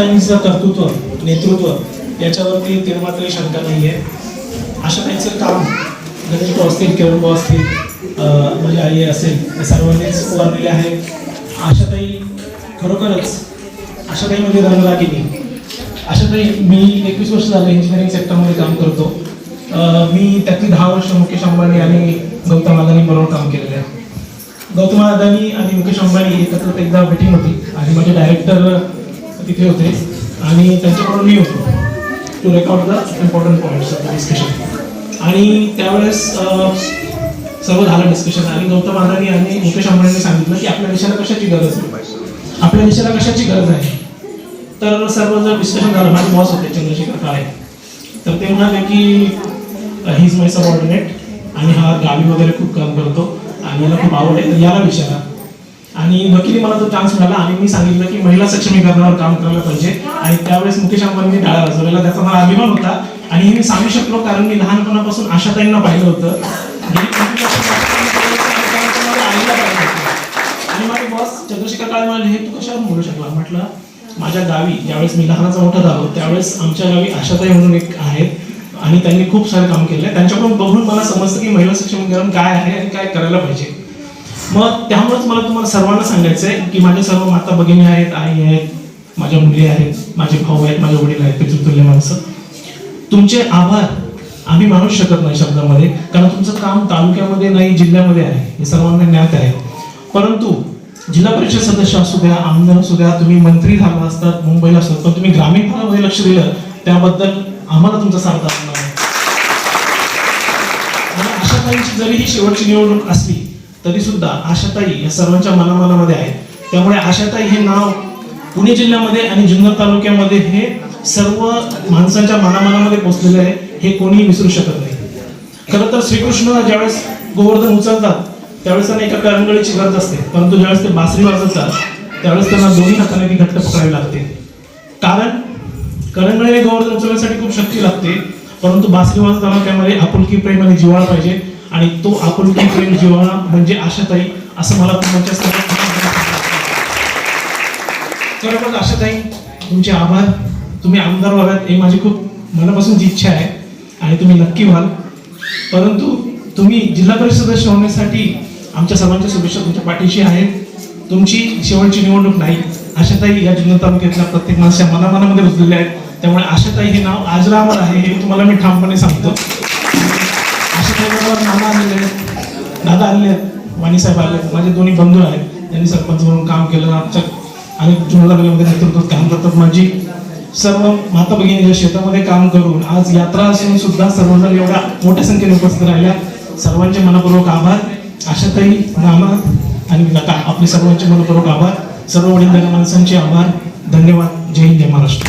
काहींचं कर्तृत्व नेतृत्व याच्यावरती तिरमात्र शंका नाही आहे अशा काहीचं काम गणेश भाऊ असतील किरण भाऊ असतील माझी आई असेल या सर्वांनीच उभारलेले आहे आशाताई खरोखरच अशा काही म्हणजे अशा काही मी एकवीस वर्ष झालं इंजिनिअरिंग सेक्टरमध्ये काम करतो. मी त्यातली दहा वर्ष मुकेश अंबानी आणि गौतम अदानी बरोबर काम केलेलं आहे. गौतम अदानी आणि मुकेश अंबानी एकत्र एकदा मीटिंग होती आणि माझे डायरेक्टर तिथे होते. आणि त्यांच्याकडून मी होतो. To record the important points of the discussion आणि त्यावेळेस सर्व झालं डिस्कशन आणि गौतम अदानी आणि मुकेश अंबानीने सांगितलं की आपल्या देशाला कशाची गरज आहे? आपल्या देशाला कशाची गरज आहे? तर सर्व जर डिस्कशन झालं माझे बॉस होते चंद्रशेखर काळे. तर ते म्हणाले की ही इज माय सबऑर्डिनेट आणि हा गावी वगैरे खूप काम करतो आणि याला खूप आवड आहे. तर याला विचारा. आणि वकिली मला तो चान्स मिळाला. आणि मी सांगितलं की महिला सक्षमीकरणावर काम करायला पाहिजे. आणि त्यावेळेस मुकेश अंबानी डाळा वाजवलेला त्याचा मला अभिमान होता. आणि हे मी सांगू शकलो कारण मी लहानपणापासून आशाताईंना पाहिलं होतं. आणि माझे बॉस चंद्रशेखर काळे म्हणाले हे तू कशावर बोलू शकला? म्हटलं माझ्या गावी ज्यावेळेस मी लहानाचा मोठा झालो त्यावेळेस आमच्या गावी आशाताई म्हणून एक आहेत. आणि त्यांनी खूप सारे काम केले. त्यांच्याकडून बघून मला समजतं की महिला सक्षमीकरण काय आहे आणि काय करायला पाहिजे. मग त्यामुळेच मला तुम्हाला सर्वांना सांगायचं आहे की माझ्या सर्व माता भगिनी आहेत आई आहेत माझ्या मुली आहेत माझे भाऊ आहेत माझे वडील आहेत पितृतुल्य माणसं. तुमचे आभार आम्ही मानूच शकत नाही शब्दामध्ये कारण तुमचं काम तालुक्यामध्ये नाही जिल्ह्यामध्ये आहे. हे सर्वांना ज्ञात आहे. परंतु जिल्हा परिषद सदस्य असू द्या आमदार असू द्या तुम्ही मंत्री झाला असतात मुंबईला असतात पण तुम्ही ग्रामीण भागामध्ये लक्ष दिलं त्याबद्दल आम्हाला तुमचा सार्थ असणार आहे. अशा आशाताईंची जरी ही शेवटची निवडणूक असली तरी सुद्धा आशाताई या सर्वांच्या मनामनामध्ये आहेत. त्यामुळे आशाताई हे नाव पुणे जिल्ह्यामध्ये आणि जुन्नर तालुक्यामध्ये हे सर्व माणसांच्या मनामनामध्ये पोचलेले आहे. हे कोणीही विसरू शकत नाही. खरं तर श्रीकृष्ण ज्यावेळेस गोवर्धन उचलतात त्यावेळेस त्यांना एका करंगळीची गरज असते. परंतु ज्यावेळेस ते बासरी वाजवतात त्यावेळेस त्यांना दोन्ही हाताने ती घट्ट पकडावी लागते. कारण करंगळीने गोवर्धन उचलण्यासाठी खूप शक्ती लागते. परंतु बासरी वाजवताना त्यामध्ये आपुलकी प्रेम आणि पाहिजे. आणि तो आपण प्रेम जिव्हाळा म्हणजे आशाताई असं मला तुमच्या आशाताई तुमचे आभार. तुम्ही आमदार व्हाव्यात हे माझी खूप मनापासूनची इच्छा आहे आणि तुम्ही नक्की व्हाल. परंतु तुम्ही जिल्हा परिषद सदस्य होण्यासाठी आमच्या सर्वांच्या शुभेच्छा तुमच्या पाठीशी आहेत. तुमची शेवटची निवडणूक नाही. आशाताई या जिल्हा तालुक्यातल्या प्रत्येक माणसा मनामनामध्ये रुजलेल्या आहेत. त्यामुळे आशाताई हे नाव आजरामर आहे हे तुम्हाला मी ठामपणे सांगतो. आशाताई नाना आलेले आहेत दादा आलेले आहेत वाणीसाहेब आले. माझे दोन्ही बंधू आहेत त्यांनी सरपंच म्हणून काम केलं. आमच्या अनेक जुन्नर नेतृत्वात काम करतात माझी सर्व माता भगिनी ज्या शेतामध्ये काम करून आज यात्रा असून सुद्धा सर्वजण एवढ्या मोठ्या संख्येने उपस्थित राहिल्या. सर्वांचे मनपूर्वक आभार. आशाताई नाना आणि नका आपले सर्वांचे मनपूर्वक आभार. सर्व वडील माणसांचे आभार. धन्यवाद. जय हिंद जय महाराष्ट्र.